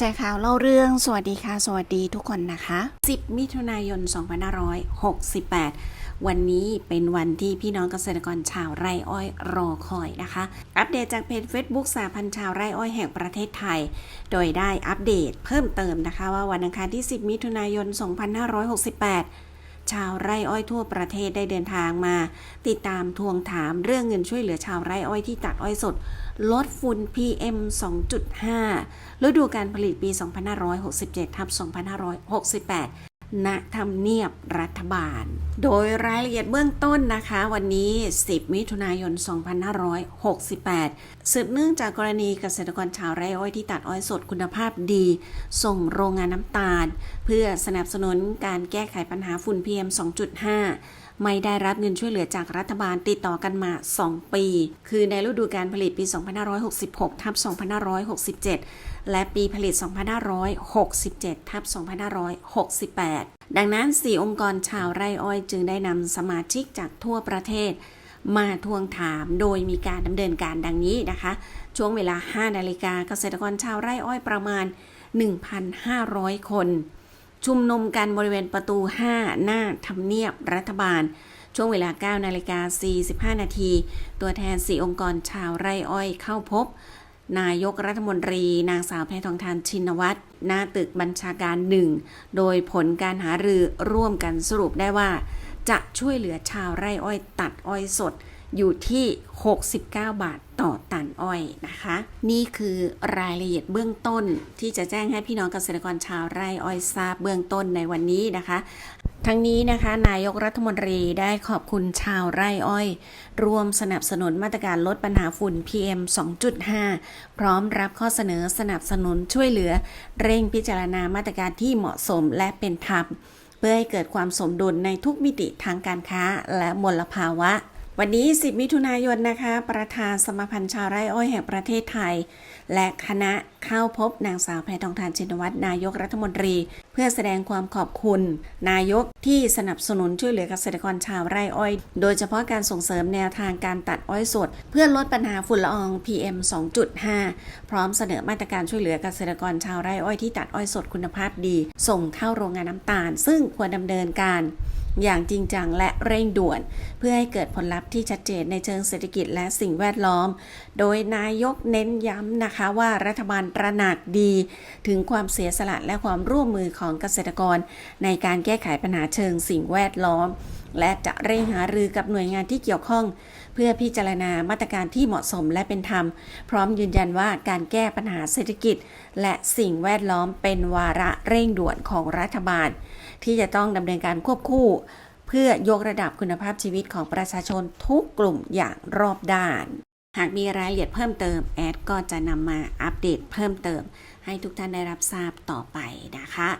ชร์ข่าวเล่าเรื่องสวัสดีค่ะ สวัสดีทุกคนนะคะ 10 มิถุนายน 2568 วันนี้เป็นวันที่พี่น้องเกษตรกรชาวไร่อ้อยรอคอยนะคะ อัปเดตจากเพจ Facebook สาพันชาวไร่อ้อยแห่งประเทศไทย โดยได้อัปเดตเพิ่มเติมนะคะว่าวันอังคารที่ 10 มิถุนายน 2568 ชาวไร่อ้อยทั่วประเทศได้เดินทางมา ติดตามทวงถามเรื่องเงินช่วยเหลือชาวไร่อ้อยที่ตัดอ้อยสด ลดฝุ่น PM 2.5ฤดูการผลิตปี 2567ทับ2568 ณทำเนียบรัฐบาล โดยรายละเอียดเบื้องต้นนะคะ วันนี้ 10 มิถุนายน 2568 สืบเนื่องจากกรณีเกษตรกรชาวไร่อ้อยที่ตัดอ้อยสดคุณภาพดี ส่งโรงงานน้ำตาล เพื่อสนับสนุนการแก้ไขปัญหาฝุ่น PM 2.5 ไม่ได้รับเงินช่วยเหลือจากรัฐบาลติดต่อกันมา 2 ปี คือในฤดูการผลิตปี 2566 ทับ 2567 และปีผลิต 2567 ทับ 2568 ดังนั้น 4 องค์กรชาวไร่อ้อยจึงได้นำสมาชิกจากทั่วประเทศมาทวงถามโดยมีการดำเนินการดังนี้นะคะ ช่วงเวลา 5 นาฬิกาเกษตรกรชาวไร่อ้อยประมาณ 1,500 คน ชุมนุมกันบริเวณประตู 5 หน้าทำเนียบรัฐบาล ช่วงเวลา 9 นาฬิกา 45 นาที ตัวแทน 4 องค์กรชาวไร่อ้อยเข้าพบ นายกรัฐมนตรี นางสาวแพทองทานชินวัตรหน้าตึกบัญชาการหนึ่ง โดยผลการหารือร่วมกันสรุปได้ว่า จะช่วยเหลือชาวไร่อ้อยตัดอ้อยสด อยู่ที่ 69 บาทต่อตันอ้อยนะคะ นี่คือรายละเอียดเบื้องต้นที่จะแจ้งให้พี่น้องเกษตรกรชาวไร่อ้อยทราบเบื้องต้นในวันนี้นะคะ ทั้งนี้นะคะ นายกรัฐมนตรีได้ขอบคุณชาวไร่อ้อย รวมสนับสนุนมาตรการลดปัญหาฝุ่น PM 2.5 พร้อมรับข้อเสนอสนับสนุนช่วยเหลือ เร่งพิจารณามาตรการที่เหมาะสมและเป็นธรรมเพื่อให้เกิดความสมดุลในทุกมิติทางการค้าและมลภาวะ วันนี้ 10 มิถุนายนนะคะ ประธานสมาพันธ์ชาวไร่อ้อยแห่งประเทศไทย และคณะเข้าพบนางสาวแพทองทานชินวัตรนายกรัฐมนตรี เพื่อแสดงความขอบคุณ นายกที่สนับสนุนช่วยเหลือเกษตรกรชาวไร่อ้อย โดยเฉพาะการส่งเสริมแนวทางการตัดอ้อยสด เพื่อลดปัญหาฝุ่นละออง PM 2.5 พร้อมเสนอมาตรการช่วยเหลือเกษตรกรชาวไร่อ้อยที่ตัดอ้อยสดคุณภาพดี ส่งเข้าโรงงานน้ำตาล ซึ่งควรดำเนินการอย่างจริงจังและเร่งด่วน เพื่อให้เกิดผลลัพธ์ที่ชัดเจนในเชิงเศรษฐกิจและสิ่งแวดล้อม โดยนายกเน้นย้ำนะคะว่ารัฐบาลตระหนักดี ถึงความเสียสละและความร่วมมือของเกษตรกร ในการแก้ไขปัญหาเชิงสิ่งแวดล้อมและจะเร่งหารือกับหน่วยงานที่เกี่ยวข้อง เพื่อพิจารณามาตรการที่เหมาะสมและเป็นธรรม พร้อมยืนยันว่าการแก้ปัญหาเศรษฐกิจ และสิ่งแวดล้อมเป็นวาระเร่งด่วนของรัฐบาล ที่จะต้องดำเนินการควบคู่ เพื่อยกระดับคุณภาพชีวิตของประชาชนทุกกลุ่มอย่างรอบด้าน หากมีรายละเอียดเพิ่มเติมแอดก็จะนำมาอัปเดตเพิ่มเติม ให้ทุกท่านได้รับทราบต่อไปนะคะ